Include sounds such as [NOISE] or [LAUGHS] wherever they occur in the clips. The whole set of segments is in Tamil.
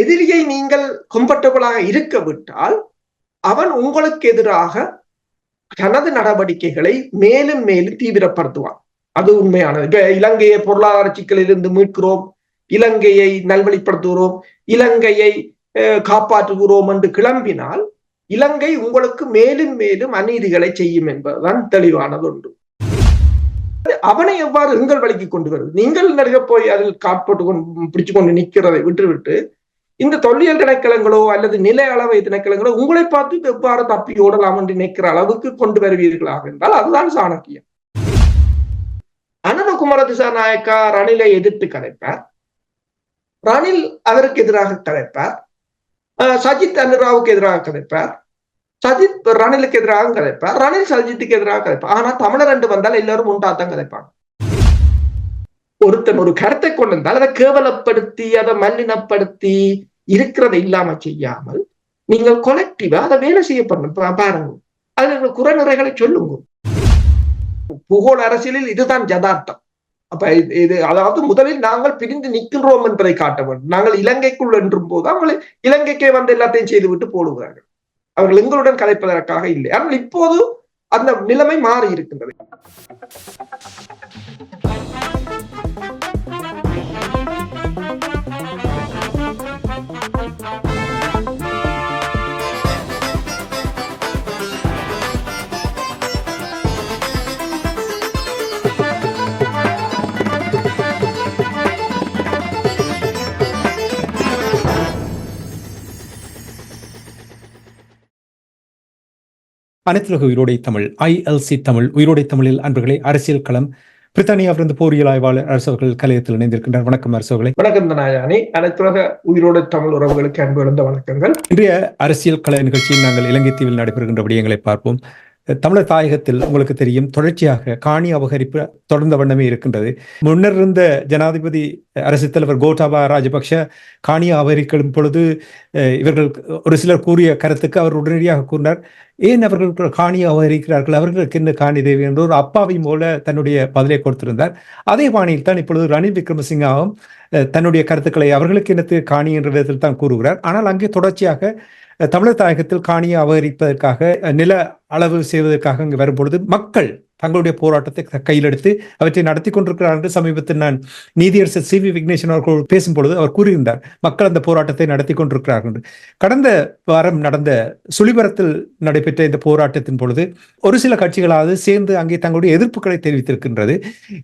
எதிரியை நீங்கள் கம்ஃபர்டபுளாக இருக்க விட்டால் அவன் உங்களுக்கு எதிராக தனது நடவடிக்கைகளை மேலும் மேலும் தீவிரப்படுத்துவான். அது உண்மையானது. இப்ப இலங்கையை பொருளாதார சிக்கலிலிருந்து மீட்கிறோம் இலங்கையை நல்வழிப்படுத்துகிறோம் இலங்கையை காப்பாற்றுகிறோம் என்று கிளம்பினால் இலங்கை உங்களுக்கு மேலும் மேலும் அநீதிகளை செய்யும் என்பதுதான் தெளிவானது ஒன்று. அவனை எவ்வாறு எங்கள் வழிக்கு கொண்டு வருவது? நீங்கள் நடுக போய் அதில் காட்போட்டு கொண்டு பிடிச்சு கொண்டு நிற்கிறதை விட்டுவிட்டு இந்த தொல்லியல் திணைக்களங்களோ அல்லது நில அளவை திணைக்களங்களோ உங்களை பார்த்து எவ்வாறு தப்பி ஓடலாம் என்று நினைக்கிற அளவுக்கு கொண்டு வருவீர்களாக என்றால் அதுதான் சாணக்கியம். அனந்த அனந்தகுமார திசாநாயக்கா ரணிலை எதிர்த்து கதைப்பார் ரணில் அவருக்கு எதிராக கதைப்பார் சஜித் அனுராவுக்கு எதிராக கதைப்பார் சஜித் ரணிலுக்கு எதிராக கதைப்பார் ரணில் சஜித்துக்கு எதிராக கதைப்பார் ஆனா தமிழர் ரெண்டு வந்தால் எல்லாரும் உண்டாத்தான் கதைப்பாங்க ஒருத்தன் ஒரு கருத்தை கொண்டு வந்தால் அதை கேவலப்படுத்தி அதை மல்லினப்படுத்தி இருக்கிறதை இல்லாம செய்யாமல் நீங்கள் கொலெக்டிவா அதை வேலை செய்யப்படணும். பாருங்க. அதுல குறைநிறைகளை சொல்லுங்க. புகோள் அரசியலில் இதுதான் ஜதார்த்தம் அப்ப இது அதாவது முதலில் நாங்கள் பிரிந்து நிற்கின்றோம் என்பதை காட்ட வேண்டும். நாங்கள் இலங்கைக்குள் என்றும் போது அவங்களை இலங்கைக்கே வந்து எல்லாத்தையும் செய்துவிட்டு போடுகிறார்கள். அவர்கள் எங்களுடன் கலைப்பதற்காக இல்லை. ஆனால் இப்போது அந்த நிலைமை மாறி இருக்கின்றது அனைத்துலக உயிரோடை தமிழ் ஐஎல்சி தமிழ் உயிரோடை தமிழில் அன்பர்களே அரசியல் களம் பிரித்தானியாவிலிருந்து போரியல் ஆய்வாளர் அரசவர்கள் கலையத்தில் இணைந்திருக்கின்றார் வணக்கம் அரசவர்களை வணக்கம் தனாயானி அனைத்துலக உயிரோடு தமிழ் உறவுகளுக்கு அன்பு இழந்த வணக்கங்கள். இன்றைய அரசியல் கலை நிகழ்ச்சியில் நாங்கள் இலங்கை தீவில் நடைபெறுகின்ற விடயங்களை பார்ப்போம். தமிழர் தாயகத்தில் உங்களுக்கு தெரியும் தொடர்ச்சியாக காணி அபகரிப்பு தொடர்ந்த வண்ணமே இருக்கின்றது. முன்னர் இருந்த ஜனாதிபதி அரசு தலைவர் கோட்டாபா ராஜபக்ஷ காணி அபகரிக்கும் பொழுது இவர்கள் ஒரு சிலர் கூறிய கருத்துக்கு அவர் உடனடியாக கூறினார். ஏன் அவர்கள் காணி அபகரிக்கிறார்கள்? அவர்களுக்கு என்ன காணி தேவை? என்று ஒரு அப்பாவை போல தன்னுடைய பதிலை கொடுத்திருந்தார். அதே பாணியில் தான் இப்பொழுது ரணில் விக்ரமசிங்காவும் தன்னுடைய கருத்துக்களை அவர்களுக்கு என்னத்து காணி என்ற விதத்தில் தான் கூறுகிறார். ஆனால் அங்கே தொடர்ச்சியாக தமிழர் தாயகத்தில் காணியை அபகரிப்பதற்காக நில அளவு செய்வதற்காக அங்கு வரும்பொழுது மக்கள் தங்களுடைய போராட்டத்தை கையிலெடுத்து அவற்றை நடத்தி கொண்டிருக்கிறார் என்று சமீபத்தில் நான் நீதியரசர் சி வி விக்னேஷன் அவர்கள் பேசும்பொழுது அவர் கூறியிருந்தார். மக்கள் அந்த போராட்டத்தை நடத்தி கொண்டிருக்கிறார்கள் என்று. கடந்த வாரம் நடந்த சுழிபரத்தில் நடைபெற்ற இந்த போராட்டத்தின் பொழுது ஒரு சில கட்சிகளாவது சேர்ந்து அங்கே தங்களுடைய எதிர்ப்புகளை தெரிவித்திருக்கின்றது.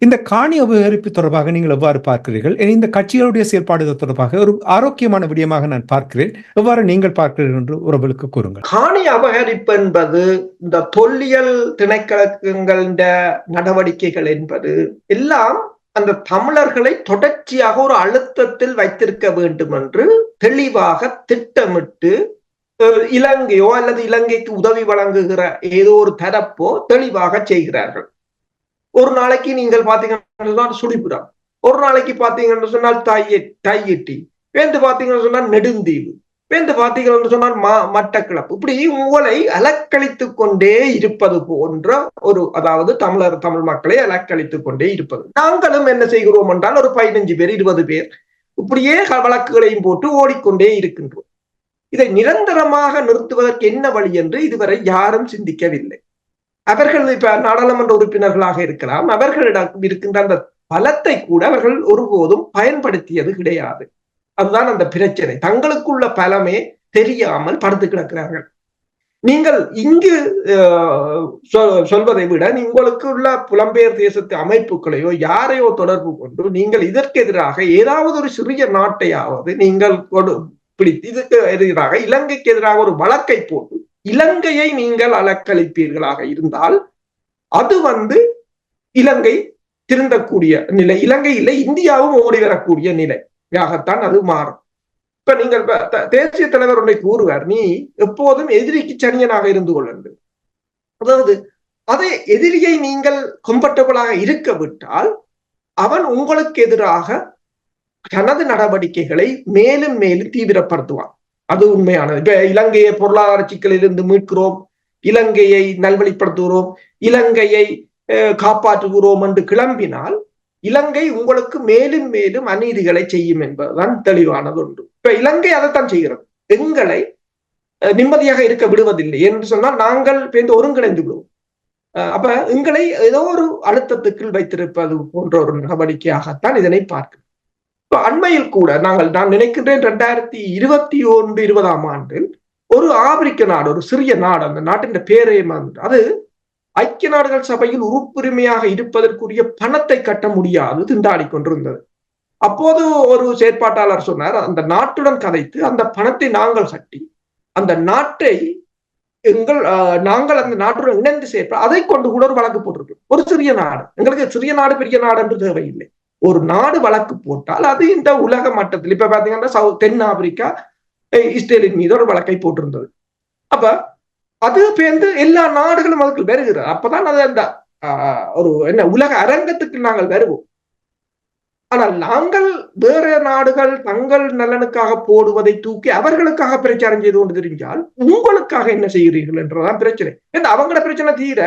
இந்த காணி அபகரிப்பு தொடர்பாக நீங்கள் எவ்வாறு பார்க்கிறீர்கள்? இந்த கட்சிகளுடைய செயல்பாடுகள் தொடர்பாக ஒரு ஆரோக்கியமான விடயமாக நான் பார்க்கிறேன். எவ்வாறு நீங்கள் பார்க்கிறீர்கள் என்று உறவுகளுக்கு கூறுங்கள். காணி அபகரிப்பு என்பது இந்த தொல்லியல் திணைக்களங்கள் நடவடிக்கைகள் என்பது எல்லாம் அந்த தமிழர்களை தொடர்ச்சியாக ஒரு அழுத்தத்தில் வைத்திருக்க வேண்டும் என்று தெளிவாக திட்டமிட்டு இலங்கையோ அல்லது இலங்கைக்கு உதவி வழங்குகிற ஏதோ ஒரு தரப்போ தெளிவாக செய்கிறார்கள். ஒரு நாளைக்கு நீங்கள் பாத்தீங்கன்னா சுழிபுரம் ஒரு நாளைக்கு பாத்தீங்கன்னு சொன்னால் தாய் தையிட்டி. வேந்து பாத்தீங்கன்னு சொன்னால் நெடுந்தீவு. வேந்து பாத்தீங்கன்னு சொன்னால் மா மட்டக்கிளப்பு இப்படி உங்களை அலக்களித்து கொண்டே இருப்பது போன்ற ஒரு அதாவது தமிழர் தமிழ் மக்களை அலக்களித்து கொண்டே இருப்பது. நாங்களும் என்ன செய்கிறோம் என்றால் ஒரு பதினஞ்சு பேர் இருபது பேர் இப்படியே வழக்குகளையும் போட்டு ஓடிக்கொண்டே இருக்கின்றோம். இதை நிரந்தரமாக நிறுத்துவதற்கு என்ன வழி என்று இதுவரை யாரும் சிந்திக்கவில்லை. அவர்கள் இப்ப நாடாளுமன்ற உறுப்பினர்களாக இருக்கலாம் அவர்களிடம் இருக்கின்ற அந்த பலத்தை கூட அவர்கள் ஒருபோதும் பயன்படுத்தியது கிடையாது. அதுதான் அந்த பிரச்சனை. தங்களுக்குள்ள பலமே தெரியாமல் படுத்து கிடக்கிறார்கள். நீங்கள் இங்கு சொல்வதை விட உங்களுக்கு உள்ள புலம்பெயர் தேசத்து அமைப்புகளையோ யாரையோ தொடர்பு கொண்டு நீங்கள் இதற்கு எதிராக ஏதாவது ஒரு சிறிய நாட்டையாவது நீங்கள் பிடித்து இதுக்கு எதிராக இலங்கைக்கு எதிராக ஒரு வழக்கை போட்டு இலங்கையை நீங்கள் அலக்களிப்பீர்களாக இருந்தால் அது வந்து இலங்கை திருந்தக்கூடிய நிலை இலங்கை இல்லை இந்தியாவும் ஓடி வரக்கூடிய நிலை. யாகத்தான் அது மாறும். இப்ப நீங்கள் தேசிய தலைவர் ஒன்றை கூறுவார் நீ எப்போதும் எதிரிக்கு சனியனாக இருந்து கொள்ளுங்கள் அதாவது அதே எதிரியை நீங்கள் கம்ஃபர்டபுளாக இருக்க விட்டால் அவன் உங்களுக்கு எதிராக தனது நடவடிக்கைகளை மேலும் மேலும் தீவிரப்படுத்துவான். அது உண்மையானது. இப்ப இலங்கையை பொருளாதார சிக்கலிலிருந்து மீட்கிறோம் இலங்கையை நல்வழிப்படுத்துகிறோம் இலங்கையை காப்பாற்றுகிறோம் என்று கிளம்பினால் இலங்கை உங்களுக்கு மேலும் மேலும் அநீதிகளை செய்யும் என்பதுதான் தெளிவானது ஒன்று இப்ப இலங்கை அதைத்தான் செய்கிறது. எங்களை நிம்மதியாக இருக்க விடுவதில்லை என்று சொன்னால் நாங்கள் பேருந்து ஒருங்கிணைந்து விடுவோம். அப்ப எங்களை ஏதோ ஒரு அழுத்தத்துக்குள் வைத்திருப்பது போன்ற ஒரு நடவடிக்கையாகத்தான் இதனை பார்க்கிறோம். இப்ப அண்மையில் கூட நாங்கள் நான் நினைக்கின்றேன் ரெண்டாயிரத்தி இருபத்தி ஒன்று இருபதாம் ஆண்டில் ஒரு ஆப்பிரிக்க நாடு ஒரு சிறிய நாடு அந்த நாட்டின் பேரே அது ஐக்கிய நாடுகள் சபையில் உறுப்புரிமையாக இருப்பதற்குரிய பணத்தை கட்ட முடியாது திண்டாடி கொண்டிருந்தது. அப்போது ஒரு செயற்பாட்டாளர் சொன்னார் அந்த நாட்டுடன் கதைத்து அந்த பணத்தை நாங்கள் கட்டி அந்த நாட்டை எங்கள் நாங்கள் அந்த நாட்டுடன் இணைந்து சேர்ப்ப அதை கொண்டு கூட ஒரு வழக்கு போட்டிருக்கோம். ஒரு சிறிய நாடு. எங்களுக்கு சிறிய நாடு பெரிய நாடு என்று தேவையில்லை. ஒரு நாடு வழக்கு போட்டால் அது இந்த உலக மட்டத்தில் இப்ப பாத்தீங்கன்னா சவுத் தென் ஆப்பிரிக்கா இஸ்ரேலின் மீது ஒரு வழக்கை போட்டிருந்தது. அப்ப அது பேர்ந்து எல்லா நாடுகளும் அதுக்கு வருகிறது. அப்பதான் அது அந்த ஒரு என்ன உலக அரங்கத்துக்கு நாங்கள் வருவோம். ஆனால் நாங்கள் வேற நாடுகள் தங்கள் நலனுக்காக போடுவதை தூக்கி அவர்களுக்காக பிரச்சாரம் செய்து கொண்டு தெரிஞ்சால் உங்களுக்காக என்ன செய்கிறீர்கள் என்றதான் பிரச்சனை. அவங்களோட பிரச்சனை தீர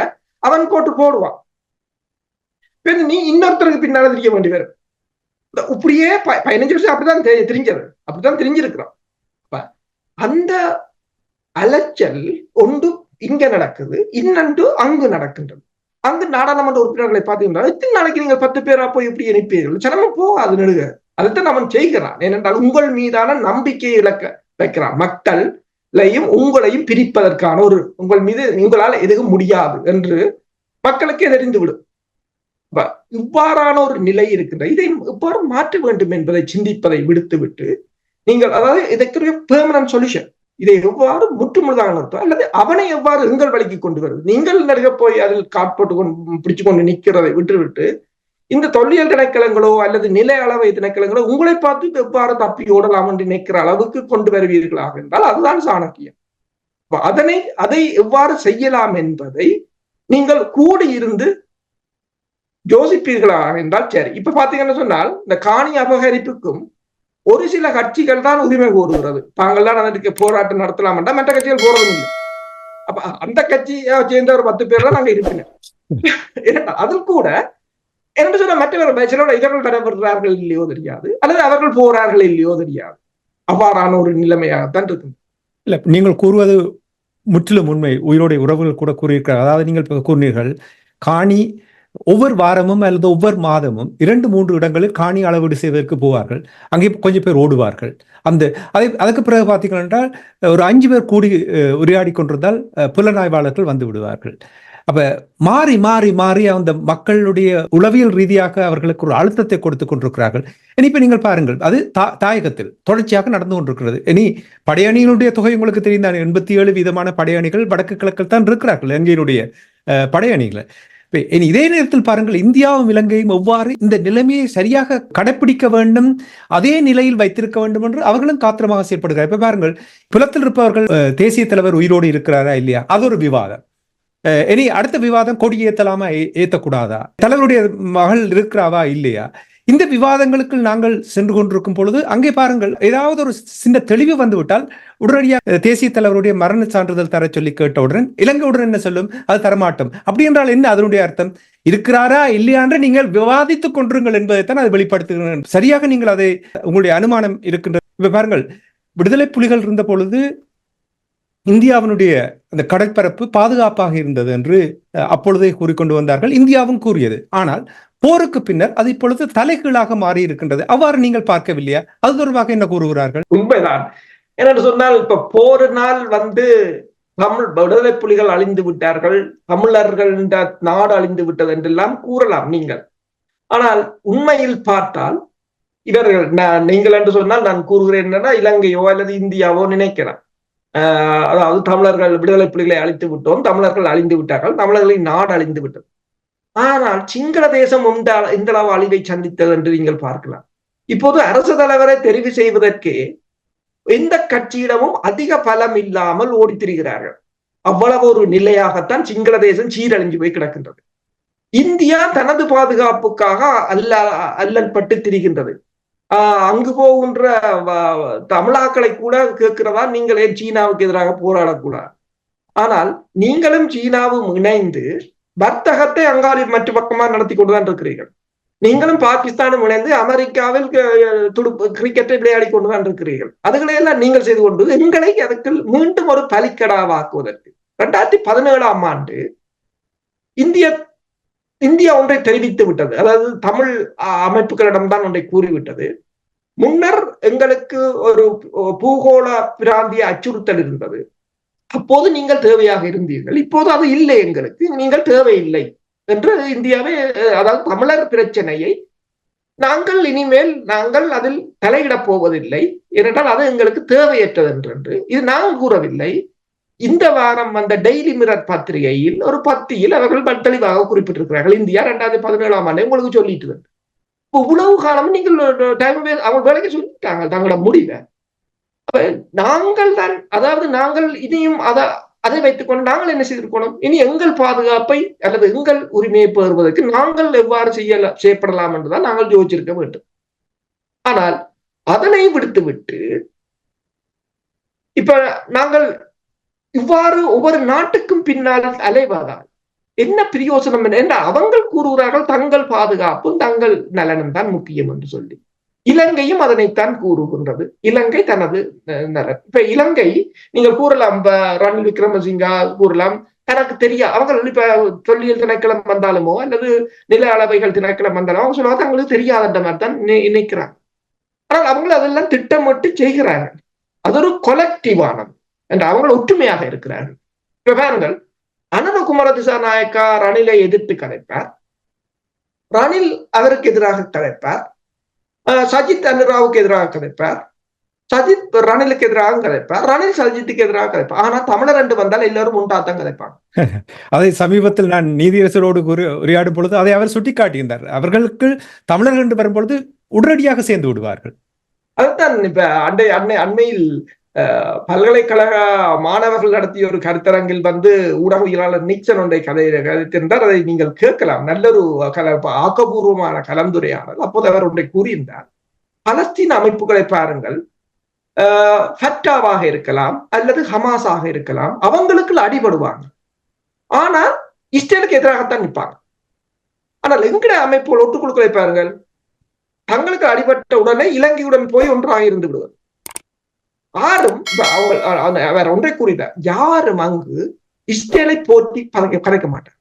அவன் போட்டு போடுவான். நீ இன்னொருத்தருக்கு பின்னால தெரிய வேண்டி வரும். இப்படியே பதினஞ்சு வருஷம் அப்படிதான் தெரிஞ்சது அப்படிதான் தெரிஞ்சிருக்கிறான். அந்த அலைச்சல் ஒன்று இங்க நடக்குது இன்னொன்று அங்கு நடக்கின்றது. அங்கு நாடாளுமன்ற உறுப்பினர்களை பார்த்தீங்கன்னா இத்தனை நாளைக்கு நீங்கள் பத்து பேரா போய் இப்படி இணைப்பீர்கள்? சிரமம் போகாது நெடுக. அதைத்தான் அவன் செய்கிறான். ஏனென்றால் உங்கள் மீதான நம்பிக்கையை இழக்க வைக்கிறான். மக்களையும் உங்களையும் பிரிப்பதற்கான ஒரு உங்கள் மீது உங்களால் எதுவும் முடியாது என்று மக்களுக்கே தெரிந்துவிடும். இவ்வாறான ஒரு நிலை இருக்கின்ற இதை இவ்வாறு மாற்ற வேண்டும் என்பதை சிந்திப்பதை விடுத்துவிட்டு நீங்கள் அதாவது இதற்குரிய பெர்மனன்ட் சொல்யூஷன் இதை எவ்வாறு முற்றுமுழுதாக நடத்தும்? அல்லது அவனை எவ்வாறு எங்கள் வழிக்கு கொண்டு வருவது? நீங்கள் நடுக போய் அதில் காட்போட்டு கொண்டு பிடிச்சு கொண்டு நிற்கிறதை விட்டுவிட்டு இந்த தொல்லியல் திணைக்களங்களோ அல்லது நில அளவை திணைக்களங்களோ உங்களை பார்த்து எவ்வாறு தப்பி ஓடலாம் என்று நினைக்கிற அளவுக்கு கொண்டு வருவீர்களாக என்றால் அதுதான் சாணக்கியம். அதனை அதை எவ்வாறு செய்யலாம் என்பதை நீங்கள் கூடி இருந்து யோசிப்பீர்களாக என்றால் சரி. இப்ப பாத்தீங்கன்னு சொன்னால் இந்த காணி அபகரிப்புக்கும் ஒரு சில கட்சிகள் தான் உரிமை கோருகிறது. தாங்கள் தான் அதற்கு போராட்டம் நடத்தலாம் என்றால் மற்ற கட்சிகள் போறதும் இல்லை. அப்ப அந்த கட்சியை சேர்ந்த ஒரு பத்து பேர் தான் நாங்க இருப்பினர். அதில் கூட என்ன சொன்ன மற்றவர் சிலோட இவர்கள் நடைபெறுகிறார்கள் இல்லையோ தெரியாது அல்லது அவர்கள் போறார்கள் இல்லையோ தெரியாது. அவ்வாறான ஒரு நிலைமையாகத்தான் இருக்கும். இல்ல நீங்கள் கூறுவது முற்றிலும் உண்மை. உயிரோடைய உறவுகள் கூட கூறியிருக்கிறார். அதாவது நீங்கள் கூறினீர்கள் காணி ஒவ்வொரு வாரமும் அல்லது ஒவ்வொரு மாதமும் இரண்டு மூன்று இடங்களில் காணி அளவீடு செய்வதற்கு போவார்கள். அங்கே கொஞ்சம் பேர் ஓடுவார்கள். அந்த அதை அதுக்கு பிறகு பார்த்தீங்கன்னா ஒரு அஞ்சு பேர் கூடி உரையாடி கொண்டிருந்தால் புலனாய்வாளர்கள் வந்து விடுவார்கள். அப்ப மாறி மாறி மாறி அந்த மக்களுடைய உளவியல் ரீதியாக அவர்களுக்கு ஒரு அழுத்தத்தை கொடுத்து கொண்டிருக்கிறார்கள். இனி இப்ப நீங்கள் பாருங்கள் அது தாயகத்தில் தொடர்ச்சியாக நடந்து கொண்டிருக்கிறது. இனி படையணிகளுடைய தொகை உங்களுக்கு தெரிந்தால் எண்பத்தி ஏழு விதமான படையணிகள் வடக்கு கிழக்கில் தான் இருக்கிறார்கள் இலங்கையினுடைய படையணிகளை. இதே நேரத்தில் பாருங்கள் இந்தியாவும் இலங்கையும் எவ்வாறு இந்த நிலைமையை சரியாக கடைபிடிக்க வேண்டும் அதே நிலையில் வைத்திருக்க வேண்டும் என்று அவர்களும் காத்திரமாக செயல்படுகிறார் இப்ப பாருங்கள் புலத்தில் இருப்பவர்கள் தேசிய தலைவர் உயிரோடு இருக்கிறாரா இல்லையா? அது ஒரு விவாதம். இனி அடுத்த விவாதம் கொடி ஏத்தலாமா ஏத்தக்கூடாதா? தலைவருடைய மகள் இருக்கிறாவா இல்லையா? இந்த விவாதங்களுக்கு நாங்கள் சென்று கொண்டிருக்கும் பொழுது அங்கே பாருங்கள் ஏதாவது ஒரு சின்ன தெளிவு வந்துவிட்டால் உடனடியாக தேசிய தலைவருடைய மரண சான்றிதழ் தர சொல்லி கேட்டவுடன் இலங்கையுடன் என்ன சொல்லும்? அது தரமாட்டோம். அப்படி என்றால் என்ன அதனுடைய அர்த்தம்? இருக்கிறாரா இல்லையான்ற நீங்கள் விவாதித்துக் கொண்டிருங்கள் என்பதைத்தான் அது வெளிப்படுத்துகிறேன் சரியாக நீங்கள் அதை உங்களுடைய அனுமானம் இருக்கின்ற இப்ப பாருங்கள் விடுதலை புலிகள் இருந்த பொழுது இந்தியாவினுடைய அந்த கடற்பரப்பு பாதுகாப்பாக இருந்தது என்று அப்பொழுதே கூறிக்கொண்டு வந்தார்கள். இந்தியாவும் கூறியது. ஆனால் போருக்கு பின்னர் அது இப்பொழுது தலைகீழாக மாறி இருக்கின்றது அவ்வாறு நீங்கள் பார்க்கவில்லையா? அது தொடர்பாக என்ன கூறுகிறார்கள்? உண்மைதான். என்னென்று சொன்னால் இப்ப போரினால் வந்து தமிழ் விடுதலை புலிகள் அழிந்து விட்டார்கள் தமிழர்கள் என்ற நாடு அழிந்து விட்டது என்றெல்லாம் கூறலாம் நீங்கள். ஆனால் உண்மையில் பார்த்தால் இவர்கள் நான் நீங்கள் என்று சொன்னால் நான் கூறுகிறேன் என்னன்னா இலங்கையோ அல்லது இந்தியாவோ நினைக்கிறேன் அதாவது தமிழர்கள் விடுதலை புலிகளை அழித்து விட்டோம் தமிழர்கள் அழிந்து விட்டார்கள் தமிழர்களின் நாடு அழிந்து விட்டது. ஆனால் சிங்கள தேசம் இந்த அளவு அழிவை சந்தித்தது என்று நீங்கள் பார்க்கலாம். இப்போது அரசு தலைவரை தெரிவு செய்வதற்கே எந்த கட்சியிடமும் அதிக பலம் இல்லாமல் ஓடி திரிகிறார்கள். அவ்வளவு ஒரு நிலையாகத்தான் சிங்கள தேசம் சீரழிஞ்சு போய் கிடக்கின்றது. இந்தியா தனது பாதுகாப்புக்காக அல்ல அல்லல் பட்டு திரிகின்றது. ஆஹ் அங்கு போகின்ற தமிழாக்களை கூட கேட்கிறதா? நீங்கள் ஏன் சீனாவுக்கு எதிராக போராடக்கூடாது? ஆனால் நீங்களும் சீனாவும் இணைந்து வர்த்தகத்தை அங்காளி மற்ற பக்கமா நடத்தி கொண்டுதான் இருக்கிறீர்கள். நீங்களும் பாகிஸ்தானும் இணைந்து அமெரிக்காவில் துடுப்பு கிரிக்கெட்டை விளையாடி கொண்டுதான் இருக்கிறீர்கள். அதுகளை எல்லாம் நீங்கள் செய்து கொண்டு எங்களை அதற்கு மீண்டும் ஒரு பலிக்கடாவாக்குவதற்கு. இரண்டாயிரத்தி பதினேழாம் ஆண்டு இந்திய இந்தியா ஒன்றை தெரிவித்து விட்டது. அதாவது தமிழ் அஹ், அமைப்புகளிடம்தான் ஒன்றை கூறிவிட்டது. முன்னர் எங்களுக்கு ஒரு பூகோள பிராந்திய அச்சுறுத்தல் இருந்தது. அப்போது நீங்கள் தேவையாக இருந்தீர்கள். இப்போது அது இல்லை எங்களுக்கு. நீங்கள் தேவையில்லை என்று இந்தியாவே அதாவது தமிழர் பிரச்சனையை நாங்கள் இனிமேல் நாங்கள் அதில் தலையிடப் போவதில்லை. ஏனென்றால் அது எங்களுக்கு தேவையற்றது என்று இது நான் கூறவில்லை. இந்த வாரம் வந்த டெய்லி மிரர் பத்திரிகையில் ஒரு பத்தியில் அவர்கள் தெளிவாக குறிப்பிட்டிருக்கிறார்கள். இந்தியா ரெண்டாயிரத்தி பதினேழாம் ஆண்டு உங்களுக்கு சொல்லிட்டு இருக்கு. இப்போ உணவு காலம் நீங்கள் டைம் அவங்க வேலைக்கு சொல்லிட்டாங்க. தங்களோட முடிவை. நாங்கள் தான் அதாவது நாங்கள் இனியும் அதை அதை வைத்துக்கொண்டு நாங்கள் என்ன செய்திருக்கணும்? இனி எங்கள் பாதுகாப்பை அல்லது எங்கள் உரிமையை பெறுவதற்கு நாங்கள் எவ்வாறு செய்யலாம் செய்யப்படலாம் என்றுதான் நாங்கள் யோசிச்சிருக்க வேண்டும். ஆனால் அதனை விடுத்துவிட்டு இப்ப நாங்கள் இவ்வாறு ஒவ்வொரு நாட்டுக்கும் பின்னால் அலைவதால் என்ன பிரயோசனம் என்ன என்று அவங்கள் கூறுகிறார்கள் தங்கள் பாதுகாப்பும் தங்கள் நலனும் தான் முக்கியம் என்று சொல்லி. இலங்கையும் அதனைத்தான் கூறுகின்றது. இலங்கை தனது நலன். இப்ப இலங்கை நீங்கள் கூறலாம் இப்ப ரணில் விக்ரமசிங்கா கூறலாம் தனக்கு தெரியா அவங்க இப்ப தொல்லியல் திணைக்களம் வந்தாலுமோ அல்லது நில அளவைகள் திணைக்களம் வந்தாலும் அவங்க சொல்லுவாங்க தங்களுக்கு தெரியாத மாதிரி தான் நினைக்கிறாங்க. ஆனால் அவங்களும் அதெல்லாம் திட்டமிட்டு செய்கிறார்கள். அது ஒரு கொலக்டிவானது என்று அவங்க ஒற்றுமையாக இருக்கிறார்கள். இப்ப பாருங்கள் அனந்தகுமார திசாநாயக்கா ரணிலை எதிர்த்து கலைப்பார். ரணில் அவருக்கு எதிராக கலைப்பார். சஜித் அனுராவுக்கு எதிராக கலைப்பார். சஜித் ரணிலுக்கு எதிராக கலைப்பார். ரணில் சஜித்துக்கு எதிராக கலைப்பார். ஆனா தமிழர் ரெண்டு வந்தால் எல்லாரும் உண்டாத்தான் கலைப்பாங்க. [LAUGHS] அதை சமீபத்தில் நான் நீதியரசரோடு உரையாடும் பொழுது அதை அவர் சுட்டிக்காட்டுகின்றார் அவர்களுக்கு தமிழர்கள் என்று வரும்பொழுது உடனடியாக சேர்ந்து விடுவார்கள். அதுதான் இப்ப அண்டை அன்னை அண்மையில் பல்கலைக்கழக மாணவர்கள் நடத்திய ஒரு கருத்தரங்கில் வந்து ஊடகவியலாளர் நிக்சன் ஒன்றை கதை கதைத்திருந்தார். அதை நீங்கள் கேட்கலாம். நல்லொரு கல ஆக்கப்பூர்வமான கலந்துரையாடல். அப்போது அவர் ஒன்றை கூறியிருந்தார். பலஸ்தீன் அமைப்புகளை பாருங்கள். ஃபட்டாவாக இருக்கலாம் அல்லது ஹமாஸாக இருக்கலாம். அவங்களுக்கு அடிபடுவாங்க. ஆனால் இஸ்ரேலுக்கு எதிராகத்தான் நிற்பாங்க. ஆனால் எங்கட அமைப்புகள் ஒட்டுக்குழுக்களை பாருங்கள். தங்களுக்கு அடிபட்ட உடனே இலங்கையுடன் போய் ஒன்றாக இருந்து விடுவது யாரும் அவங்க அந்த- ஒன்றை கூறினார் யாரும் அங்கு இஸ்ரேலை போற்றி பறக்க கரைக்க மாட்டார்.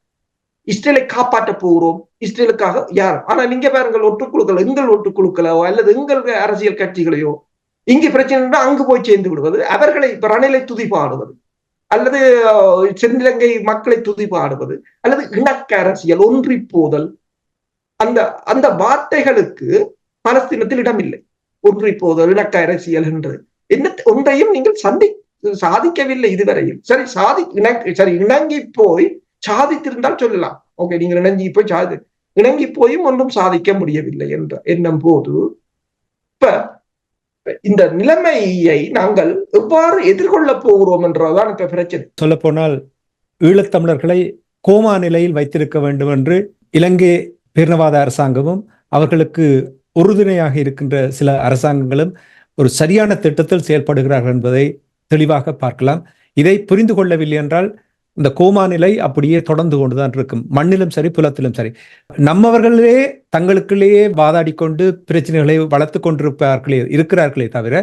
இஸ்ரேலை காப்பாற்ற போகிறோம். இஸ்ரேலுக்காக யாரும் ஆனா நீங்க பாருங்கள் ஒட்டுக்குழுக்கள் எங்கள் ஒட்டுக்குழுக்களோ அல்லது எங்கள் அரசியல் கட்சிகளையோ இங்கு பிரச்சனை அங்கு போய் சேர்ந்து விடுவது அவர்களை இப்ப ரணிலை துதிப்பாடுவது அல்லது அஹ், தென்னிலங்கை மக்களை துதிப்பாடுவது அல்லது இணக்க அரசியல் ஒன்றி போதல் அந்த அந்த வார்த்தைகளுக்கு பலஸ்தீனத்தில் இடமில்லை. ஒன்றி போதல் இணக்க அரசியல் என்று. என்ன ஒன்றையும் நீங்கள் சந்தி சாதிக்கவில்லை இதுவரையில். சரி சாதி சரி இணங்கி போய் சாதித்திருந்தால் சொல்லலாம். ஓகே நீங்கள் இணங்கி போய் சாதி இணங்கி போயும் ஒன்றும் சாதிக்க முடியவில்லை என்ற எண்ணம் போது இப்ப இந்த நிலைமையை நாங்கள் எவ்வாறு எதிர்கொள்ள போகிறோம் என்றதான் இப்ப பிரச்சனை. சொல்லப்போனால் ஈழத்தமிழர்களை கோமா நிலையில் வைத்திருக்க வேண்டும் என்று இலங்கை பேரினவாத அரசாங்கமும் அவர்களுக்கு உறுதுணையாக இருக்கின்ற சில அரசாங்கங்களும் ஒரு சரியான திட்டத்தில் செயல்படுகிறார்கள் என்பதை தெளிவாக பார்க்கலாம். இதை புரிந்து கொள்ளவில்லை என்றால் இந்த கோமா நிலை அப்படியே தொடர்ந்து கொண்டுதான் இருக்கும். மண்ணிலும் சரி புலத்திலும் சரி. நம்மவர்களே தங்களுக்குள்ளேயே வாதாடி கொண்டு பிரச்சனைகளை வளர்த்து கொண்டிருப்பார்களே இருக்கிறார்களே தவிர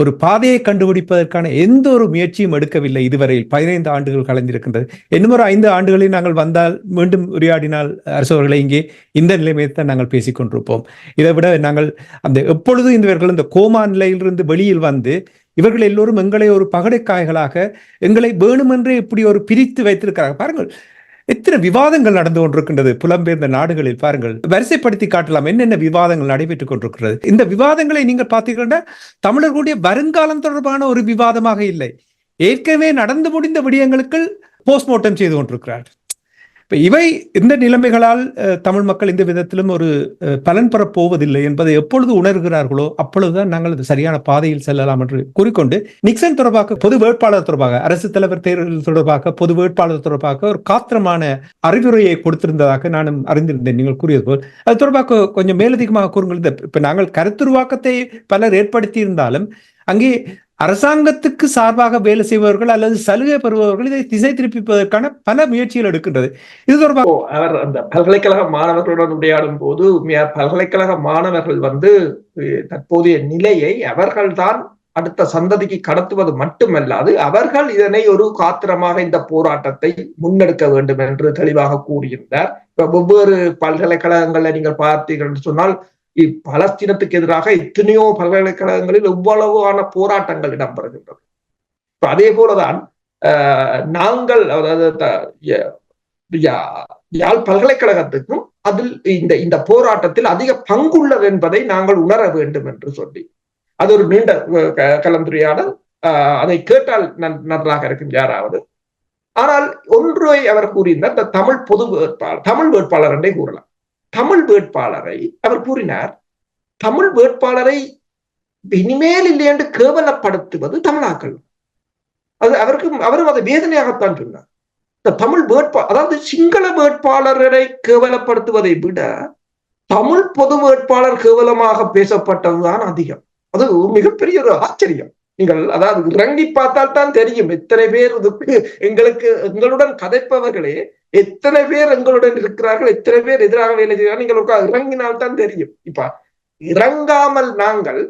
ஒரு பாதையை கண்டுபிடிப்பதற்கான எந்த ஒரு முயற்சியும் எடுக்கவில்லை இதுவரையில். பதினைந்து ஆண்டுகள் கலைந்திருக்கின்றது. இன்னும் ஒரு ஐந்து ஆண்டுகளில் நாங்கள் வந்தால் மீண்டும் உரையாடினால் அரசவர்களை இங்கே இந்த நிலைமையை தான் நாங்கள் பேசிக்கொண்டிருப்போம். இதை விட நாங்கள் அந்த எப்பொழுதும் இவர்கள் இந்த கோமா நிலையிலிருந்து வெளியில் வந்து இவர்கள் எல்லோரும் எங்களை ஒரு பகடைக்காய்களாக எங்களை வேணுமென்றே இப்படி ஒரு பிரித்து வைத்திருக்கிறார்கள். பாருங்கள் எத்தனை விவாதங்கள் நடந்து கொண்டிருக்கின்றது புலம்பெயர்ந்த நாடுகளில் பாருங்கள். வரிசைப்படுத்தி காட்டலாம் என்னென்ன விவாதங்கள் நடைபெற்றுக் கொண்டிருக்கிறது. இந்த விவாதங்களை நீங்கள் பார்த்தீங்கன்னா தமிழர்களுடைய வருங்காலம் தொடர்பான ஒரு விவாதமாக இல்லை. ஏற்கனவே நடந்து முடிந்த விடயங்களுக்கு போஸ்ட்மார்ட்டம் செய்து கொண்டிருக்கிறார்கள் இப்போ இவை இந்த நிலைமைகளால் தமிழ் மக்கள் இந்த விதத்திலும் ஒரு பலன் பெறப் போவதில்லை என்பதை எப்பொழுது உணர்கிறார்களோ அப்பொழுதுதான் நாங்கள் அது சரியான பாதையில் செல்லலாம் என்று கூறிக்கொண்டு நிக்சன் தொடர்பாக பொது வேட்பாளர் தொடர்பாக அரசு தலைவர் தேர்தல் தொடர்பாக பொது வேட்பாளர் தொடர்பாக ஒரு காத்திரமான அறிவுரையை கொடுத்திருந்ததாக நானும் அறிந்திருந்தேன். நீங்கள் கூறியது போல் அது தொடர்பாக கொஞ்சம் மேலதிகமாக கூறுங்கள். இந்த இப்போ நாங்கள் கருத்துருவாக்கத்தை பலர் ஏற்படுத்தி இருந்தாலும் அங்கே அரசாங்கத்துக்கு சார்பாக வேலை செய்பவர்கள் அல்லது சலுகை பெறுபவர்கள் இதை திசை திருப்பிப்பதற்கான பல முயற்சிகள் எடுக்கின்றது. இது தொடர்பாக அவர் அந்த பல்கலைக்கழக மாணவர்களுடன் உரையாடும் போது பல்கலைக்கழக மாணவர்கள் வந்து தற்போதைய நிலையை அவர்கள்தான் அடுத்த சந்ததிக்கு கடத்துவது மட்டுமல்லாது அவர்கள் இதனை ஒரு காத்திரமாக இந்த போராட்டத்தை முன்னெடுக்க வேண்டும் என்று தெளிவாக கூறியிருந்தார். இப்ப வெவ்வேறு பல்கலைக்கழகங்களை நீங்கள் பார்த்தீர்கள் என்று சொன்னால் பலஸ்தீனத்துக்கு எதிராக எத்தனையோ பல்கலைக்கழகங்களில் எவ்வளவான போராட்டங்கள் இடம்பெறுகின்றது இப்ப அதே போலதான் ஆஹ், நாங்கள் அதாவது த- ய- யா- யாழ் பல்கலைக்கழகத்துக்கும் அதில் இந்த இந்த போராட்டத்தில் அதிக பங்குள்ளது என்பதை நாங்கள் உணர வேண்டும் என்று சொல்லி. அது ஒரு நீண்ட க- கலந்துரையாடல். ஆஹ், அதை கேட்டால் நன்- நன்றாக இருக்கும் யாராவது. ஆனால் ஒன்றை அவர் கூறியிருந்தார் இந்த தமிழ் பொது வேட்பாளர் தமிழ் வேட்பாளர் என்றே கூறலாம். தமிழ் வேட்பாளரை அவர் கூறினார் தமிழ் வேட்பாளரை இனிமேல் இல்லை என்று கேவலப்படுத்துவது தமிழாக்கள். அது அவருக்கு அவரும் அதை வேதனையாகத்தான் சொன்னார். இந்த தமிழ் வேட்பா அதாவது சிங்கள வேட்பாளரை கேவலப்படுத்துவதை விட தமிழ் பொது வேட்பாளர் கேவலமாக பேசப்பட்டதுதான் அதிகம். அது மிகப்பெரிய ஒரு ஆச்சரியம். நீங்கள் அதாவது இறங்கி பார்த்தால் தான் தெரியும். எத்தனை பேர் இதுக்கு எங்களுக்கு எங்களுடன் கதைப்பவர்களே எத்தனை பேர் எங்களுடன் இருக்கிறார்கள் எத்தனை பேர் எதிராக வேலை செய்கிறார்கள் நீங்கள் ஒரு இறங்கினால் தான் தெரியும். இப்ப இறங்காமல் நாங்கள்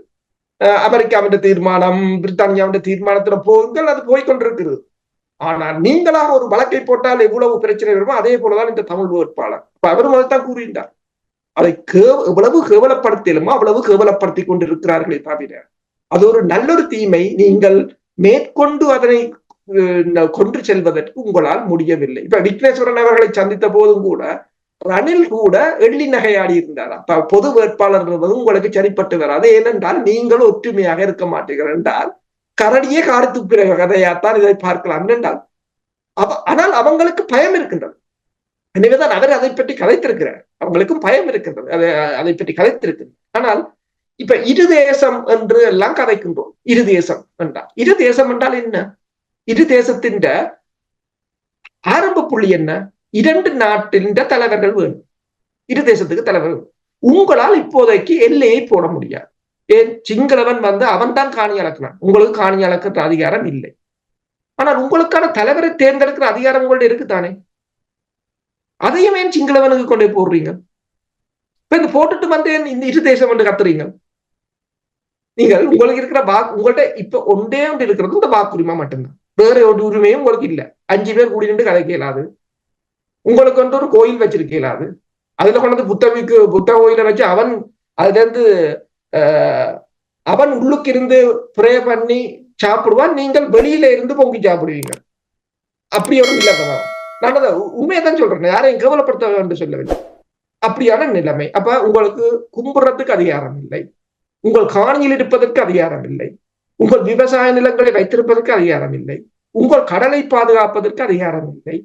அஹ், அமெரிக்காவின் தீர்மானம் பிரித்தானியாவின் தீர்மானத்துல போங்கள் அது போய்கொண்டிருக்கிறது ஆனால் நீங்களாக ஒரு வழக்கை போட்டால் எவ்வளவு பிரச்சனை வருமோ அதே போலதான் இந்த தமிழ் வேட்பாளர். இப்ப அவரும் அதைத்தான் கூறுகின்றார் அதை கேவ எவ்வளவு கேவலப்படுத்திலுமோ அவ்வளவு கேவலப்படுத்தி கொண்டிருக்கிறார்களே தவிர அது ஒரு நல்லொரு தீமை. நீங்கள் மேற்கொண்டு அதனை கொன்று செல்வதற்கு உங்களால் முடியவில்லை. இப்ப விக்னேஸ்வரன் அவர்களை சந்தித்த போதும் கூட ரணில் கூட எள்ளி நகையாடி இருந்தார். அப்ப பொது வேட்பாளர் என்பது உங்களுக்கு சரிப்பட்டு வராது. ஏனென்றால் நீங்கள் ஒற்றுமையாக இருக்க மாட்டீர்கள் என்றால் கரடியே காடு துப்புற கதையாத்தான் இதை பார்க்கலாம் என்றால் அவ- ஆனால் அவங்களுக்கு பயம் இருக்கின்றது. எனவேதான் அவர் அதை பற்றி கதைத்திருக்கிறார். அவங்களுக்கும் பயம் இருக்கின்றது. அதை அதை பற்றி கதைத்திருக்கிறது ஆனால் இப்ப இரு தேசம் என்று எல்லாம் கதைக்கின்றோம். இரு தேசம் என்றால். இரு தேசம் என்றால் என்ன? இரு தேசத்தின் ஆரம்ப புள்ளி என்ன? இரண்டு நாட்டின் தலைவர்கள் வேணும். இரு தேசத்துக்கு தலைவர் வேணும். உங்களால் இப்போதைக்கு எல்லையை போட முடியாது. ஏன்? சிங்களவன் வந்து அவன் தான் காணி அளக்கிறான். உங்களுக்கு காணி அளக்கிற அதிகாரம் இல்லை. ஆனால் உங்களுக்கான தலைவரை தேர்ந்தெடுக்கிற அதிகாரம் உங்கள்ட்ட இருக்குதானே? அதையும் ஏன் சிங்களவனுக்கு கொண்டே போடுறீங்க? இப்ப இந்த போட்டுட்டு வந்து இந்த இரு தேசம் என்று கத்துறீங்க? நீங்கள் உங்களுக்கு இருக்கிற வாக்கு உங்கள்கிட்ட இப்ப ஒன்றே ஒன்று இருக்கிறது இந்த வாக்குரிமை மட்டும்தான். வேற ஒரு உரிமையும் உங்களுக்கு இல்ல. அஞ்சு பேர் கூடி நின்று கலைக்க இயலாது உங்களுக்கு வந்து ஒரு கோயில் வச்சிருக்க இயலாது. அதுல கொண்டு புத்தமிக்கு புத்தவிக்கு புத்த கோயில வச்சு அவன் அதுல இருந்து ஆஹ், அவன் உள்ளுக்கு இருந்து ப்ரே பண்ணி சாப்பிடுவான். நீங்கள் வெளியில இருந்து பொங்கி சாப்பிடுவீங்க. அப்படி ஒன்றும் இல்லை நான் அதை உண்மையைதான் சொல்றேன். யாரையும் கேவலப்படுத்த வேண்டும் சொல்லவில்லை. அப்படியான நிலைமை. அப்ப உங்களுக்கு கும்புறதுக்கு அதிகாரம் இல்லை. உங்கள் காணியில் இருப்பதற்கு அதிகாரம் இல்லை உங்கள் விவசாய நிலங்களை வைத்திருப்பதற்கு அதிகாரம் இல்லை உங்கள் கடலை பாதுகாப்பதற்கு அதிகாரம் இல்லை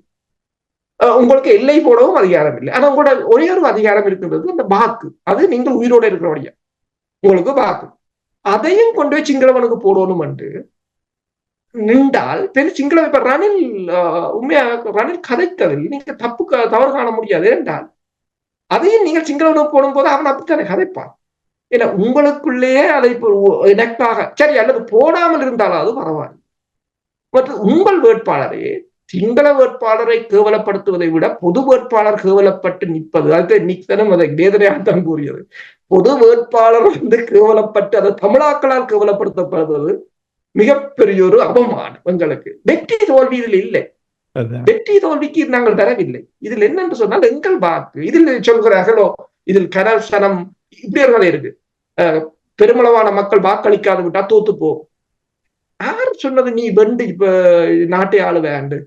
அஹ் உங்களுக்கு எல்லை போடவும் அதிகாரம் இல்லை ஆனா உங்களோட ஒரே ஒரு அதிகாரம் இருக்கின்றது அந்த வாக்கு. அது நீங்கள் உயிரோட இருக்கிறவடைய உங்களுக்கு வாக்கு. அதையும் கொண்டு போய் சிங்களவனுக்கு போடணும் என்று நின்றால் பெரிய சிங்கள இப்ப ரணில் அஹ், உண்மையா ரணில் கதைத்ததில் நீங்க தப்பு தவறு காண முடியாது என்றால் அதையும் நீங்கள் சிங்களவனுக்கு போடும் போது அவன் அப்படித்தானே கதைப்பான்? ஏன்னா உங்களுக்குள்ளேயே அதை இப்போ எனக்காக சரி அல்லது போடாமல் இருந்தாலும் அது பரவாயில்லை. மற்றும் உங்கள் வேட்பாளரே சிங்கள வேட்பாளரை கேவலப்படுத்துவதை விட பொது வேட்பாளர் கேவலப்பட்டு நிற்பது அது நிக்சனும் அதை வேதனையாகத்தான் கூறியது. பொது வேட்பாளர் வந்து கேவலப்பட்டு அது தமிழாக்களால் கேவலப்படுத்தப்படுவது மிகப்பெரிய ஒரு அவமானம் எங்களுக்கு. வெற்றி தோல்வி இதில் இல்லை. வெற்றி தோல்விக்கு நாங்கள் தரவில்லை. இதில் என்னென்று சொன்னால் எங்கள் வாக்கு இதில் சொல்கிறார்களோ இதில் கரசனம் இப்படி இருக்கு. பெருமளவான மக்கள் வாக்களிக்காது விட்டா தோத்து போ யார் சொன்னது நீ வெண்டு இப்ப நாட்டை ஆளுவேண்டு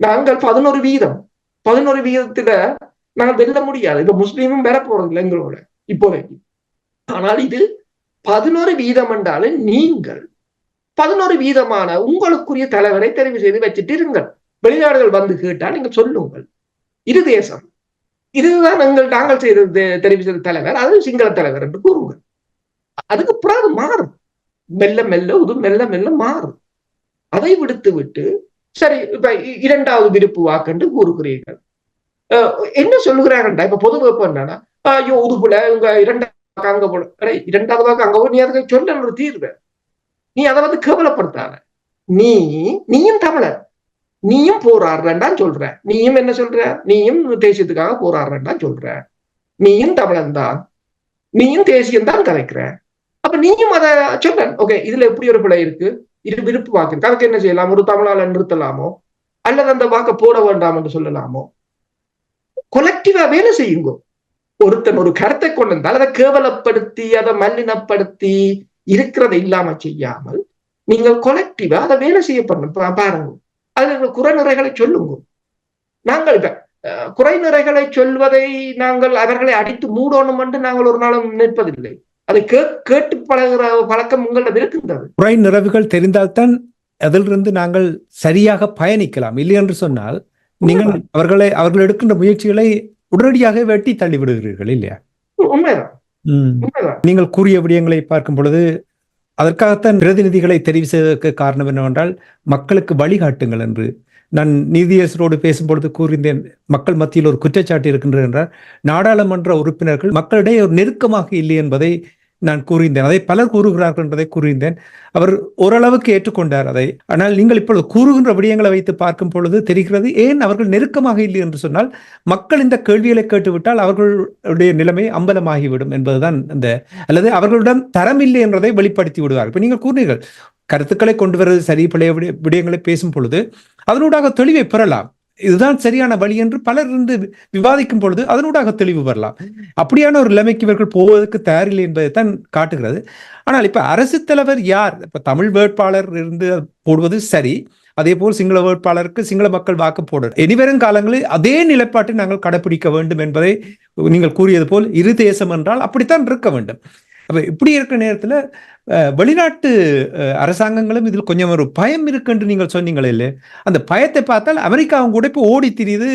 நாங்கள் பதினோரு வீதம். பதினோரு வீதத்துல நாங்கள் வெல்ல முடியாது. இப்ப முஸ்லீமும் பெற போறது இல்லை எங்களோட இப்போதைக்கு. ஆனால் இது பதினோரு வீதம் என்றாலும் நீங்கள் பதினோரு வீதமான உங்களுக்குரிய தலைவரை தெரிவு செய்து வச்சுட்டு இருங்கள். வெளிநாடுகள் வந்து கேட்டால் நீங்க சொல்லுங்கள். இரு தேசம். இதுதான் எங்கள் நாங்கள் செய்த தெரிவித்த தலைவர். அது சிங்கள தலைவர் என்று கூறுங்கள். அதுக்கு பிறகு மாறும். மெல்ல மெல்ல இது மெல்ல மெல்ல மாறும். அதை விடுத்து விட்டு சரி இப்ப இ- இரண்டாவது விருப்பு வாக்கென்று கூறுகிறீர்கள். என்ன சொல்லுகிறாங்கடா இப்ப பொது வேப்பு என்னன்னா ஐயோ உதுப்புல உங்க இரண்டாவது அங்க போல இரண்டாவது வாக்கு அங்க போய் நீ அதுக்கு சொல்ல ஒரு தீர்வு. நீ அதை வந்து கேவலப்படுத்தாத. நீ நீயும் தமிழர். நீயும் போராடுறேன்டான்னு சொல்ற. நீயும் என்ன சொல்ற? நீயும் தேசியத்துக்காக போராடுறேன்டான்னு சொல்ற. நீயும் தமிழன் தான். நீயும் தேசியம் தான் கலைக்கிற. அப்ப நீயும் அதை சொல்ற. ஓகே இதுல எப்படி ஒரு பிழை இருக்கு? இது விருப்பு வாக்கு கதைக்கு என்ன செய்யலாம்? ஒரு தமிழால நிறுத்தலாமோ? அல்லது அந்த வாக்க போட வேண்டாம் என்று சொல்லலாமோ? கொலெக்டிவா வேலை செய்யுங்க. ஒருத்தன் ஒரு கருத்தை கொண்டு வந்தால் அதை கேவலப்படுத்தி அதை மல்லினப்படுத்தி இருக்கிறதை இல்லாம செய்யாமல் நீங்கள் கொலெக்டிவா அதை வேலை செய்யப்படணும் பாருங்க. அது குறைநிறைகளை சொல்லுங்க. நாங்கள் இப்ப குறைநிறைகளை சொல்வதை நாங்கள் அவர்களை அடித்து மூடணும் என்று நாங்கள் ஒரு நாளும் நிற்பதில்லை. அதை கேட்டு பழகிற பழக்கம் உங்களிடம் இருக்கின்றது. குறை நிறைவுகள் தெரிந்தால்தான் அதிலிருந்து நாங்கள் சரியாக பயணிக்கலாம். இல்லை என்று சொன்னால் நீங்கள் அவர்களை அவர்கள் எடுக்கின்ற முயற்சிகளை உடனடியாக வெட்டி தள்ளி விடுகிறீர்கள் இல்லையா? உண்மைதான். நீங்கள் கூறிய விடயங்களை பார்க்கும் பொழுது அதற்காகத்தான் பிரதிநிதிகளை தெரிவு செய்வதற்கு காரணம் என்னவென்றால் மக்களுக்கு வழிகாட்டுங்கள் என்று. நான் நீதியரசரோடு பேசும்பொழுது கூறியிருந்தேன் மக்கள் மத்தியில் ஒரு குற்றச்சாட்டு இருக்கின்றது என்றால் நாடாளுமன்ற உறுப்பினர்கள் மக்களிடையே ஒரு நெருக்கமாக இல்லை என்பதை நான் கூறியிருந்தேன் அதை பலர் கூறுகிறார்கள் என்பதை கூறியிருந்தேன் அவர் ஓரளவுக்கு ஏற்றுக்கொண்டார் அதை. ஆனால் நீங்கள் இப்பொழுது கூறுகின்ற விடயங்களை வைத்து பார்க்கும் பொழுது தெரிகிறது ஏன் அவர்கள் நெருக்கமாக இல்லை என்று சொன்னால் மக்கள் இந்த கேள்விகளை கேட்டுவிட்டால் அவர்களுடைய நிலைமை அம்பலமாகிவிடும் என்பதுதான் இந்த அல்லது அவர்களிடம் தரம் இல்லை என்பதை வெளிப்படுத்தி விடுவார் இப்போ நீங்கள் கூறினீர்கள் கருத்துக்களை கொண்டு வருவது சரி பழைய விடயங்களை பேசும் பொழுது அதனூடாக தெளிவை பெறலாம். இதுதான் சரியான வழி என்று பலர் இருந்து விவாதிக்கும் பொழுது அதனூடாக தெளிவு வரலாம். அப்படியான ஒரு நிலைமைக்கு இவர்கள் போவதற்கு தயாரில்லை என்பதை தான் காட்டுகிறது. ஆனால் இப்ப அரசு தலைவர் யார்? இப்ப தமிழ் வேட்பாளர் இருந்து போடுவது சரி. அதே போல் சிங்கள வேட்பாளருக்கு சிங்கள மக்கள் வாக்கு போடணும். இனிவரும் காலங்களில் அதே நிலைப்பாட்டை நாங்கள் கடைபிடிக்க வேண்டும் என்பதை நீங்கள் கூறியது போல் இரு தேசம் என்றால் அப்படித்தான் இருக்க வேண்டும். அப்போ இப்படி இருக்கிற நேரத்துல வெளிநாட்டு அரசாங்கங்களும் இதில் கொஞ்சம் ஒரு பயம் இருக்கு என்று நீங்கள் சொன்னீங்களே இல்லை அந்த பயத்தை பார்த்தால் அமெரிக்காவும் கூட இப்போ ஓடி திரியுது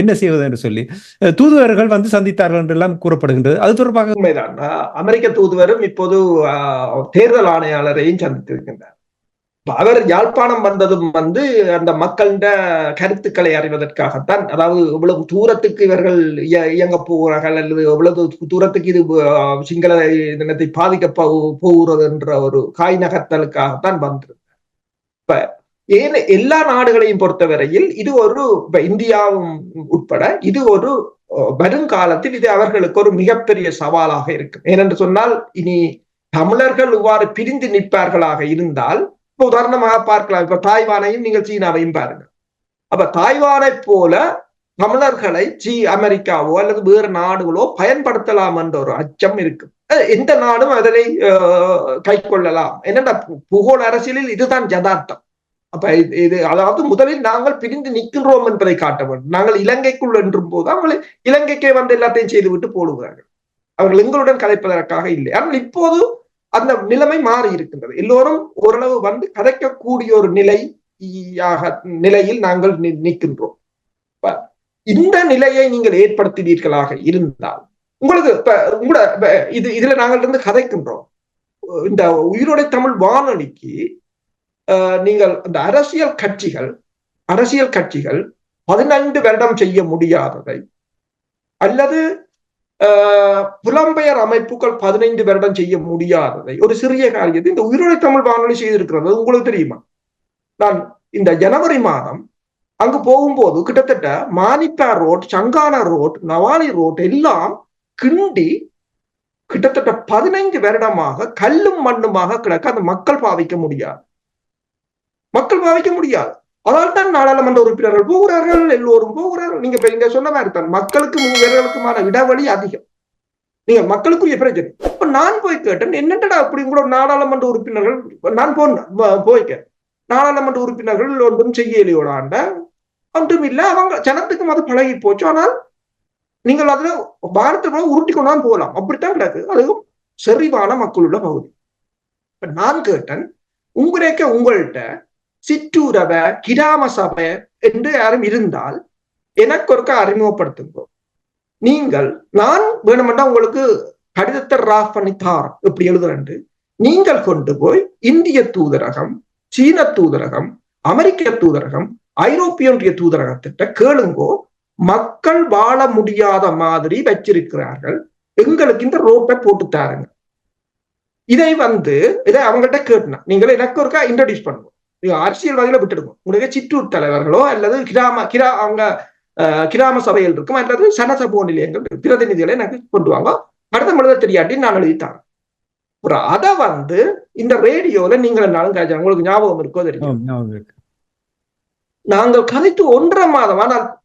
என்ன செய்வது என்று சொல்லி. தூதுவர்கள் வந்து சந்தித்தார்கள் என்றெல்லாம் கூறப்படுகின்றது. அது தொடர்பாக உண்மைதான். அமெரிக்க தூதுவரும் இப்போது தேர்தல் ஆணையாளரையும் சந்தித்திருக்கின்றார். அவர் யாழ்ப்பாணம் வந்ததும் வந்து அந்த மக்கள்கிட்ட கருத்துக்களை அறிவதற்காகத்தான் அதாவது எவ்வளவு தூரத்துக்கு இவர்கள் இயங்க போகிறார்கள் அல்லது எவ்வளவு தூரத்துக்கு இது சிங்கள தினத்தை பாதிக்க போகிறது என்ற ஒரு காய் நகர்த்தலுக்காகத்தான் வந்திருந்தார். இப்ப ஏன் எல்லா நாடுகளையும் பொறுத்தவரையில் இது ஒரு இப்ப இந்தியாவும் உட்பட இது ஒரு வருங்காலத்தில் இது அவர்களுக்கு ஒரு மிகப்பெரிய சவாலாக இருக்கும். ஏனென்று சொன்னால் இனி தமிழர்கள் இவ்வாறு பிரிந்து நிற்பார்களாக இருந்தால் இப்ப உதாரணமாக பார்க்கலாம். இப்ப தாய்வானையும் நீங்கள் சீனாவையும் பாருங்க. அப்ப தாய்வானை போல தமிழர்களை சீ அமெரிக்காவோ அல்லது வேறு நாடுகளோ பயன்படுத்தலாம் என்ற ஒரு அச்சம் இருக்கு. எந்த நாடும் அதனை கை கொள்ளலாம். என்னென்ன புகோள் அரசியலில் இதுதான் ஜதார்த்தம் அப்ப இது அதாவது முதலில் நாங்கள் பிரிந்து நிற்கின்றோம் என்பதை காட்ட வேண்டும். நாங்கள் இலங்கைக்குள் என்றும் போது அவங்களை இலங்கைக்கே வந்து எல்லாத்தையும் செய்துவிட்டு போடுவார்கள் அவர்கள் எங்களுடன் கலைப்பதற்காக இல்லை. ஆனால் இப்போது அந்த நிலைமை மாறி இருக்கின்றது. எல்லோரும் ஓரளவு வந்து கதைக்கக்கூடிய ஒரு நிலையாக நிலையில் நாங்கள் நிற்கின்றோம். இந்த நிலையை நீங்கள் ஏற்படுத்தினீர்களாக இருந்தால் உங்களுக்கு இப்ப உங்களோட இது இதுல நாங்கள் இருந்து கதைக்கின்றோம். இந்த உயிரோடை தமிழ் வானொலிக்கு நீங்கள் இந்த அரசியல் கட்சிகள் அரசியல் கட்சிகள் பதினைந்து வருடம் செய்ய முடியாததை அல்லது புலம்பெயர் அமைப்புகள் பதினைந்து வருடம் செய்ய முடியாததை ஒரு சிறிய காரியத்தை இந்த உயிரோடை தமிழ் வானொலி செய்திருக்கிறது. உங்களுக்கு தெரியுமா? நான் இந்த ஜனவரி மாதம் அங்கு போகும்போது கிட்டத்தட்ட Manipay road Changanai road Navali road எல்லாம் கிண்டி கிட்டத்தட்ட பதினைந்து வருடமாக கல்லும் மண்ணுமாக கிடக்க அந்த மக்கள் பாவிக்க முடியாது. மக்கள் பாவிக்க முடியாது. அதால் தான் நாடாளுமன்ற உறுப்பினர்கள் போகிறார்கள் எல்லோரும் போகிறார்கள். நீங்க இப்ப இங்க சொன்ன மாதிரி தான் மக்களுக்கு வீரர்களுக்குமான இடைவெளி அதிகம். நீங்க மக்களுக்குரிய பிரச்சனை. இப்ப நான் போய் கேட்டேன் என்னட்டடா அப்படி கூட நாடாளுமன்ற உறுப்பினர்கள் நான் போனேன் போய்க்க நாடாளுமன்ற உறுப்பினர்கள் ஒன்றும் செய்யலையோட ஆண்ட. ஒன்றும் இல்லை அவங்க ஜனத்துக்கும் அது பழகி போச்சு. ஆனால் நீங்கள் அதுல பாரத்தை கூட உருட்டி கொண்டாந்து போகலாம். அப்படித்தான் கிடக்கு. அதுவும் செறிவான மக்களுள்ள பகுதி. இப்ப நான் கேட்டேன் உங்களுக்க உங்கள்கிட்ட சிற்றூரவ கிராம சபை என்று யாரும் இருந்தால் எனக்கு ஒருக்க அறிமுகப்படுத்துங்க. நீங்கள் நான் வேணுமென்றா உங்களுக்கு கடிதத்தை ராஃப் பண்ணி இப்படி எப்படி எழுதுறேன் நீங்கள் கொண்டு போய் இந்திய தூதரகம் சீன தூதரகம் அமெரிக்க தூதரகம் ஐரோப்பிய ஒன்றிய தூதரகத்திட்ட கேளுங்கோ. மக்கள் வாழ முடியாத மாதிரி வச்சிருக்கிறார்கள். எங்களுக்கு இந்த ரோப்பை போட்டு தாருங்க. இதை வந்து இதை அவங்கள்ட்ட கேட்டுனா நீங்கள் எனக்கு ஒருக்கா இன்ட்ரடியூஸ் பண்ணுவோம் அரசியல்வாதிகளை விட்டுடுங்க. உங்களுக்கு சிற்றூர் தலைவர்களோ அல்லது கிராம கிரா அவங்க கிராம சபைகள் இருக்கும்? அல்லது சனசபோ நிலையங்கள். பிரதிநிதிகளை எனக்கு கொண்டு வாங்க. கடிதம் எழுத தெரியாட்டி நான் எழுதித்தாரேன். அப்புறம் அதை வந்து இந்த ரேடியோல நீங்கள் என்னாலும் காய்ச்சல் உங்களுக்கு ஞாபகம் இருக்கோ தெரியும். நாங்கள் கதைத்து ஒன்றரை மாதம் ஆனால்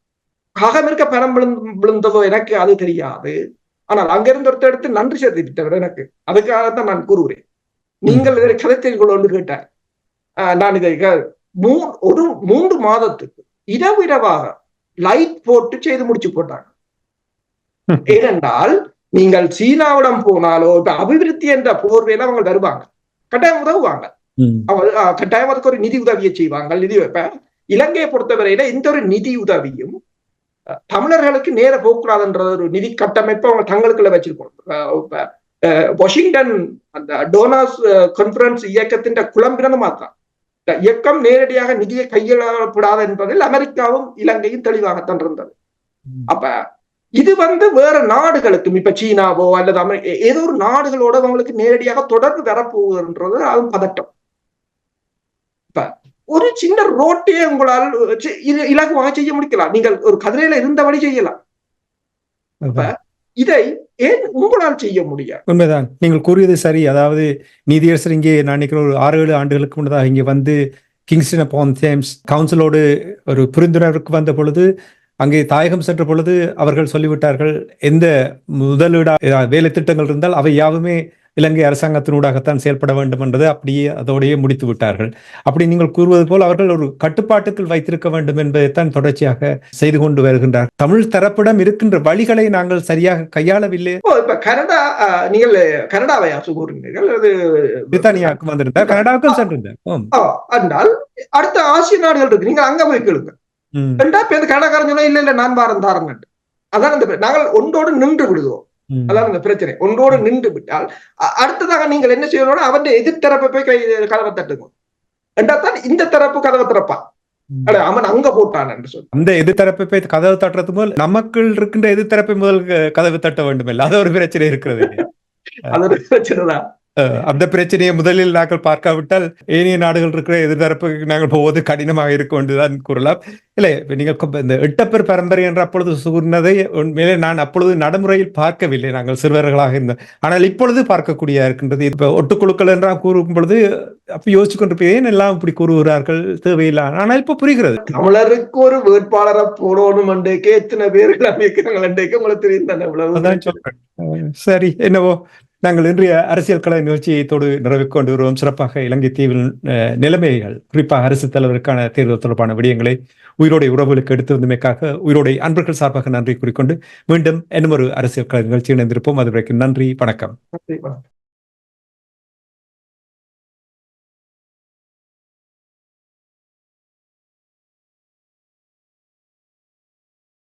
காகம் இருக்க பணம் விழுந்து- விழுந்ததோ எனக்கு அது தெரியாது. ஆனால் அங்கிருந்து ஒருத்தர் எடுத்து நன்றி செலுத்திட்டவர் எனக்கு. அதுக்காகத்தான் நான் கூறுகிறேன். நீங்கள் இதை கதைத்தீர்கள் ஒன்று கேட்டார். ஆஹ் நான் இதை மூ- ஒரு மூன்று மாதத்துக்கு இரவு இரவாக லைட் போட்டு செய்து முடிச்சு போட்டாங்க. [LAUGHS] ஏனென்றால் நீங்கள் சீனாவிடம் போனாலோ இப்ப அபிவிருத்தி என்ற போர்வையில அவங்க வருவாங்க. கட்டாயம் உதவுவாங்க. கட்டாயம் அதுக்கு ஒரு நிதி உதவியை செய்வாங்க. நிதி இப்ப இலங்கையை பொறுத்தவரையில இந்த ஒரு நிதி உதவியும் தமிழர்களுக்கு நேர போக்கூடாதுன்ற ஒரு நிதி கட்டமைப்பை அவங்க தங்களுக்குள்ள வச்சிருக்கோம் வாஷிங்டன் அந்த டோனாஸ் கான்பரன்ஸ் இயக்கத்தின் குழம்பினது மாத்தான் இந்த இயக்கம் நேரடியாக நிதியை கையெழப்படாது என்பதில் அமெரிக்காவும் இலங்கையும் தெளிவாகத்தான் இருந்தது. அப்ப இது வந்து வேற நாடுகளுக்கும் இப்ப சீனாவோ அல்லது அமெரி ஏ- ஏதோ ஒரு நாடுகளோட அவங்களுக்கு நேரடியாக தொடர்பு வரப்போகுதுன்றது அதுவும் பதட்டம் இப்ப ஒரு சின்ன ரோட்டையே உங்களால் இலகுவாக செய்ய முடிக்கலாம் நீங்கள் ஒரு கதிரையில இருந்தபடி செய்யலாம் அதான். இதை ஏன் உங்களால் செய்ய முடியாது? உண்மைதான். நீங்கள் கூறியது சரி. அதாவது நீதியரசர் இங்கே நான் நினைக்கிற ஒரு ஆறு ஏழு ஆண்டுகளுக்கு முன்னதாக இங்கே வந்து கிங்ஸ்டன் அப்பான் தேம்ஸ் கவுன்சிலோடு ஒரு புரிந்துணர்வுக்கு வந்த பொழுது அங்கே தாயகம் சென்ற பொழுது அவர்கள் சொல்லிவிட்டார்கள் எந்த முதலீடா வேலை திட்டங்கள் இருந்தால் அவை யாவுமே இலங்கை அரசாங்கத்தினூடாகத்தான் செயல்பட வேண்டும் என்றது அப்படியே அதோடையே முடித்து விட்டார்கள். அப்படி நீங்கள் கூறுவது போல் அவர்கள் ஒரு கட்டுப்பாட்டுக்குள் வைத்திருக்க வேண்டும் என்பதைத்தான் தொடர்ச்சியாக செய்து கொண்டு வருகின்றார். தமிழ் தரப்பிடம் இருக்கின்ற வழிகளை நாங்கள் சரியாக கையாளவில்லை. இப்போ இப்ப கனடா நீங்கள் கனடாவை கூறுகிறீர்கள். அது பிரித்தானியாவுக்கு வந்திருந்தார் கனடாவுக்கும் சென்றிருந்தார். அடுத்த ஆசிய நாடுகள் இருக்கு. நீங்க அங்க போய் கேளுங்க. ரெண்டா பேர் கனகாரன் சொன்னா இல்ல இல்ல நான் பாரம் தாரங்க அதான் இந்த நாங்கள் ஒன்றோடு நின்று விடுவோம். அதான் இந்த பிரச்சனை. ஒன்றோடு நின்று விட்டால் அடுத்ததாக நீங்கள் என்ன செய்யணும்னா அவன் எதிர்த்தரப்பை போய் கதவை தட்டுங்க. ரெண்டாத்தான் இந்த தரப்பு கதவை திறப்பான். அவன் அங்க போட்டான் என்று சொல்லி அந்த எதிர்த்தரப்பை போய் கதவு தட்டுறது போல் நமக்குள் இருக்கின்ற எதிர்த்தரப்பை முதல் கதவு தட்ட வேண்டும் இல்லை அது ஒரு பிரச்சனை இருக்கிறது அது ஒரு பிரச்சனை தான் அந்த பிரச்சனையை முதலில் நாங்கள் பார்க்காவிட்டால் ஏனைய நாடுகள் இருக்கிற எதிர்த்தரப்புக்கு நாங்கள் போவது கடினமாக இருக்கும் என்றுதான் கூறலாம். இல்லை நீங்கள் இந்த எட்டப்பர் பரம்பரை என்று அப்பொழுது கூறினதை உண்மையிலே நான் அப்பொழுது நடைமுறையில் பார்க்கவில்லை. நாங்கள் சிறுவர்களாக இருந்தோம் ஆனால் இப்பொழுது பார்க்கக்கூடிய இருக்கின்றது. இப்ப ஒட்டுக்குழுக்கள் என்றால் கூறும் பொழுது அப்ப யோசிச்சு கொண்டிருப்பேன் ஏன் எல்லாம் இப்படி கூறுகிறார்கள்? தேவையில்லை. ஆனால் இப்ப புரிகிறது. தமிழருக்கு ஒரு வேட்பாளரை போடணும் எத்தனை பேர்கள் அமைக்கிறாங்க உங்களுக்கு தெரியும் சரி என்னவோ. நாங்கள் இன்றைய அரசியல் கலை நிகழ்ச்சியத்தோடு நிறைவு கொண்டு வருவோம். சிறப்பாக இலங்கை தீவில் நிலைமைகள் குறிப்பாக அரசு தலைவருக்கான தேர்தல் தொடர்பான விடயங்களை உயிரோடை உறவுகளுக்கு எடுத்து வந்தமைக்காக உயிரோடை அன்பர்கள் சார்பாக நன்றி கூறிக்கொண்டு மீண்டும் இன்னும் ஒரு அரசியல் கலை நிகழ்ச்சி இணைந்திருப்போம். அதுவரைக்கும் நன்றி வணக்கம். நன்றி, வணக்கம்.